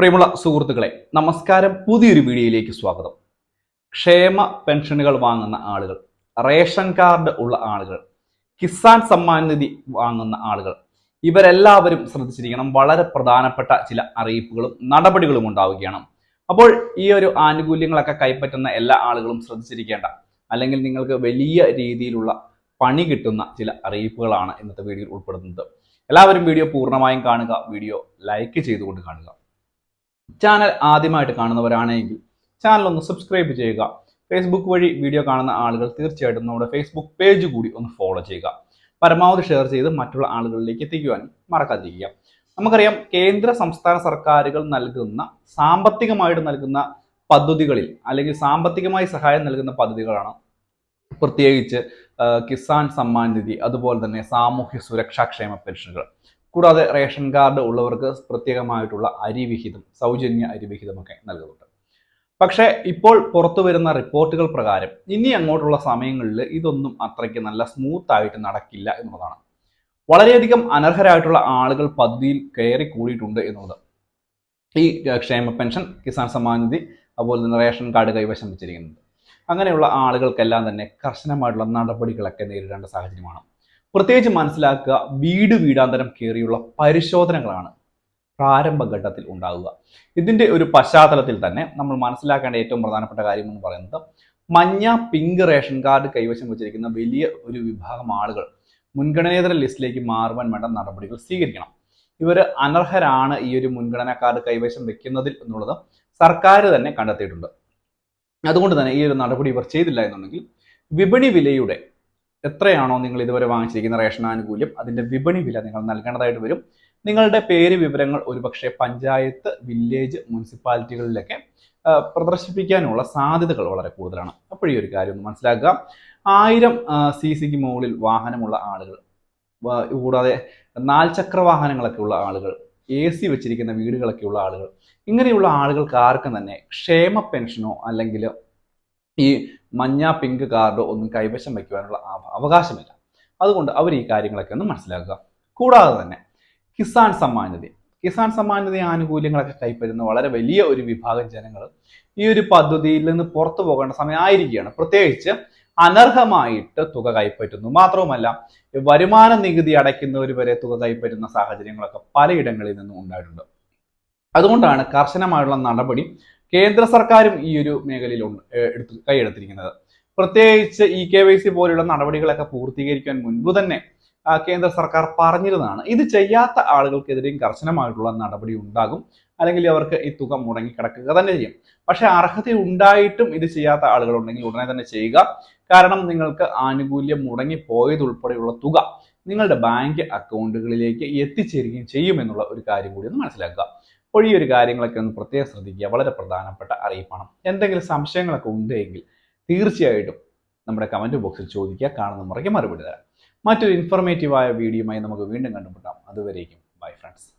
പ്രിയമുള്ള സുഹൃത്തുക്കളെ നമസ്കാരം. പുതിയൊരു വീഡിയോയിലേക്ക് സ്വാഗതം. ക്ഷേമ പെൻഷനുകൾ വാങ്ങുന്ന ആളുകൾ റേഷൻ കാർഡ് ഉള്ള ആളുകൾ കിസാൻ സമ്മാൻ നിധി വാങ്ങുന്ന ആളുകൾ ഇവരെല്ലാവരും ശ്രദ്ധിച്ചിരിക്കണം. വളരെ പ്രധാനപ്പെട്ട ചില അറിയിപ്പുകളും നടപടികളും ഉണ്ടാവുകയാണ്. അപ്പോൾ ഈ ഒരു ആനുകൂല്യങ്ങളൊക്കെ കൈപ്പറ്റുന്ന എല്ലാ ആളുകളും ശ്രദ്ധിച്ചിരിക്കേണ്ട അല്ലെങ്കിൽ നിങ്ങൾക്ക് വലിയ രീതിയിലുള്ള പണി കിട്ടുന്ന ചില അറിയിപ്പുകളാണ് ഇന്നത്തെ വീഡിയോയിൽ ഉൾപ്പെടുന്നത്. എല്ലാവരും വീഡിയോ പൂർണമായും കാണുക വീഡിയോ ലൈക്ക് ചെയ്തുകൊണ്ട് കാണുക. ചാനൽ ആദ്യമായിട്ട് കാണുന്നവരാണെങ്കിൽ ചാനൽ ഒന്ന് സബ്സ്ക്രൈബ് ചെയ്യുക. ഫേസ്ബുക്ക് വഴി വീഡിയോ കാണുന്ന ആളുകൾ തീർച്ചയായിട്ടും നമ്മുടെ ഫേസ്ബുക്ക് പേജ് കൂടി ഒന്ന് ഫോളോ ചെയ്യുക. പരമാവധി ഷെയർ ചെയ്ത് മറ്റുള്ള ആളുകളിലേക്ക് എത്തിക്കുവാനും മറക്കാതിരിക്കുക. നമുക്കറിയാം കേന്ദ്ര സംസ്ഥാന സർക്കാരുകൾ നൽകുന്ന സാമ്പത്തികമായിട്ട് നൽകുന്ന പദ്ധതികളിൽ അല്ലെങ്കിൽ സാമ്പത്തികമായി സഹായം നൽകുന്ന പദ്ധതികളാണ് പ്രത്യേകിച്ച് കിസാൻ സമ്മാൻ നിധി അതുപോലെ തന്നെ സാമൂഹ്യ സുരക്ഷാ ക്ഷേമ പെൻഷനുകൾ. കൂടാതെ റേഷൻ കാർഡ് ഉള്ളവർക്ക് പ്രത്യേകമായിട്ടുള്ള അരിവിഹിതം സൗജന്യ അരിവിഹിതമൊക്കെ നൽകുന്നുണ്ട്. പക്ഷേ ഇപ്പോൾ പുറത്തു വരുന്ന റിപ്പോർട്ടുകൾ പ്രകാരം ഇനി അങ്ങോട്ടുള്ള സമയങ്ങളിൽ ഇതൊന്നും അത്രയ്ക്ക് നല്ല സ്മൂത്ത് ആയിട്ട് നടക്കില്ല എന്നുള്ളതാണ്. വളരെയധികം അനർഹരായിട്ടുള്ള ആളുകൾ പദ്ധതിയിൽ കയറി കൂടിയിട്ടുണ്ട് എന്നുള്ളത്. ഈ ക്ഷേമ പെൻഷൻ കിസാൻ സമ്മാൻ നിധി അതുപോലെ തന്നെ റേഷൻ കാർഡ് കൈവശം വെച്ചിരിക്കുന്നത് അങ്ങനെയുള്ള ആളുകൾക്കെല്ലാം തന്നെ കർശനമായിട്ടുള്ള നടപടികളൊക്കെ നേരിടേണ്ട സാഹചര്യമാണ്. പ്രത്യേകിച്ച് മനസ്സിലാക്കുക വീട് വീടാന്തരം കയറിയുള്ള പരിശോധനകളാണ് പ്രാരംഭഘട്ടത്തിൽ ഉണ്ടാകുക ഇതിന്റെ ഒരു പശ്ചാത്തലത്തിൽ തന്നെ നമ്മൾ മനസ്സിലാക്കേണ്ട ഏറ്റവും പ്രധാനപ്പെട്ട കാര്യം എന്ന് പറയുന്നത് മഞ്ഞ പിങ്ക് റേഷൻ കാർഡ് കൈവശം വെച്ചിരിക്കുന്ന വലിയ ഒരു വിഭാഗം ആളുകൾ മുൻഗണനേതര ലിസ്റ്റിലേക്ക് മാറുവാൻ വേണ്ട നടപടികൾ സ്വീകരിക്കണം. ഇവർ അനർഹരാണ് ഈ ഒരു മുൻഗണനാ കാർഡ് കൈവശം വെക്കുന്നതിൽ എന്നുള്ളത് സർക്കാർ തന്നെ കണ്ടെത്തിയിട്ടുണ്ട്. അതുകൊണ്ട് തന്നെ ഈ ഒരു നടപടി ഇവർ ചെയ്തില്ല എന്നുണ്ടെങ്കിൽ വിപണി വിലയുടെ എത്രയാണോ നിങ്ങൾ ഇതുവരെ വാങ്ങിച്ചിരിക്കുന്ന റേഷൻ ആനുകൂല്യം അതിന്റെ വിപണി വില നിങ്ങൾ നൽകേണ്ടതായിട്ട് വരും. നിങ്ങളുടെ പേര് വിവരങ്ങൾ ഒരുപക്ഷെ പഞ്ചായത്ത് വില്ലേജ് മുനിസിപ്പാലിറ്റികളിലൊക്കെ പ്രദർശിപ്പിക്കാനുള്ള സാധ്യതകൾ വളരെ കൂടുതലാണ്. അപ്പോൾ ഈ ഒരു കാര്യം ഒന്ന് മനസ്സിലാക്കുക. ആയിരം സി സിക്ക് മുകളിൽ വാഹനമുള്ള ആളുകൾ കൂടാതെ നാൽചക്ര വാഹനങ്ങളൊക്കെ ഉള്ള ആളുകൾ എ സി വെച്ചിരിക്കുന്ന വീടുകളൊക്കെ ഉള്ള ആളുകൾ ഇങ്ങനെയുള്ള ആളുകൾക്ക് ആർക്കും തന്നെ ക്ഷേമ പെൻഷനോ അല്ലെങ്കിൽ ഈ മഞ്ഞ പിങ്ക് കാർഡോ ഒന്നും കൈവശം വയ്ക്കുവാനുള്ള അവ- അവകാശമില്ല. അതുകൊണ്ട് അവർ ഈ കാര്യങ്ങളൊക്കെ ഒന്ന് മനസ്സിലാക്കുക. കൂടാതെ തന്നെ കിസാൻ സമ്മാൻ നിധി. കിസാൻ സമ്മാൻ നിധി ആനുകൂല്യങ്ങളൊക്കെ കൈപ്പറ്റുന്ന വളരെ വലിയ ഒരു വിഭാഗം ജനങ്ങൾ ഈ ഒരു പദ്ധതിയിൽ നിന്ന് പുറത്തു പോകേണ്ട സമയമായിരിക്കുകയാണ്. പ്രത്യേകിച്ച് അനർഹമായിട്ട് തുക കൈപ്പറ്റുന്നു. മാത്രവുമല്ല വരുമാന നികുതി അടയ്ക്കുന്നവർ വരെ തുക കൈപ്പറ്റുന്ന സാഹചര്യങ്ങളൊക്കെ പലയിടങ്ങളിൽ നിന്നും ഉണ്ടായിട്ടുണ്ട്. അതുകൊണ്ടാണ് കർശനമായുള്ള നടപടി കേന്ദ്ര സർക്കാരും ഈ ഒരു ഏഹ് എടുത്ത് കൈയെടുത്തിരിക്കുന്നത്. പ്രത്യേകിച്ച് ഇ കെ വൈ സി പോലെയുള്ള നടപടികളൊക്കെ പൂർത്തീകരിക്കാൻ മുൻപ് തന്നെ കേന്ദ്ര സർക്കാർ പറഞ്ഞിരുന്നതാണ്. ഇത് ചെയ്യാത്ത ആളുകൾക്കെതിരെയും കർശനമായിട്ടുള്ള നടപടി ഉണ്ടാകും. അല്ലെങ്കിൽ അവർക്ക് ഈ തുക മുടങ്ങിക്കിടക്കുക തന്നെ ചെയ്യും. പക്ഷെ അർഹത ഉണ്ടായിട്ടും ഇത് ചെയ്യാത്ത ആളുകളുണ്ടെങ്കിൽ ഉടനെ തന്നെ ചെയ്യുക. കാരണം നിങ്ങൾക്ക് ആനുകൂല്യം മുടങ്ങിപ്പോയതുൾപ്പെടെയുള്ള തുക നിങ്ങളുടെ ബാങ്ക് അക്കൗണ്ടുകളിലേക്ക് എത്തിച്ചേരുകയും ചെയ്യുമെന്നുള്ള ഒരു കാര്യം കൂടി ഒന്ന് മനസ്സിലാക്കുക. അപ്പോൾ ഈ ഒരു കാര്യങ്ങളൊക്കെ ഒന്ന് പ്രത്യേകം ശ്രദ്ധിക്കുക. വളരെ പ്രധാനപ്പെട്ട അറിയിപ്പാണ്. എന്തെങ്കിലും സംശയങ്ങളൊക്കെ ഉണ്ടെങ്കിൽ തീർച്ചയായിട്ടും നമ്മുടെ കമന്റ് ബോക്സിൽ ചോദിക്കുക. കാണുന്ന മുറയ്ക്ക് മറുപടി തരാം. മറ്റൊരു ഇൻഫോർമേറ്റീവായ വീഡിയോയുമായി നമുക്ക് വീണ്ടും കണ്ടുമുട്ടാം. അതുവരേക്കും. Bye friends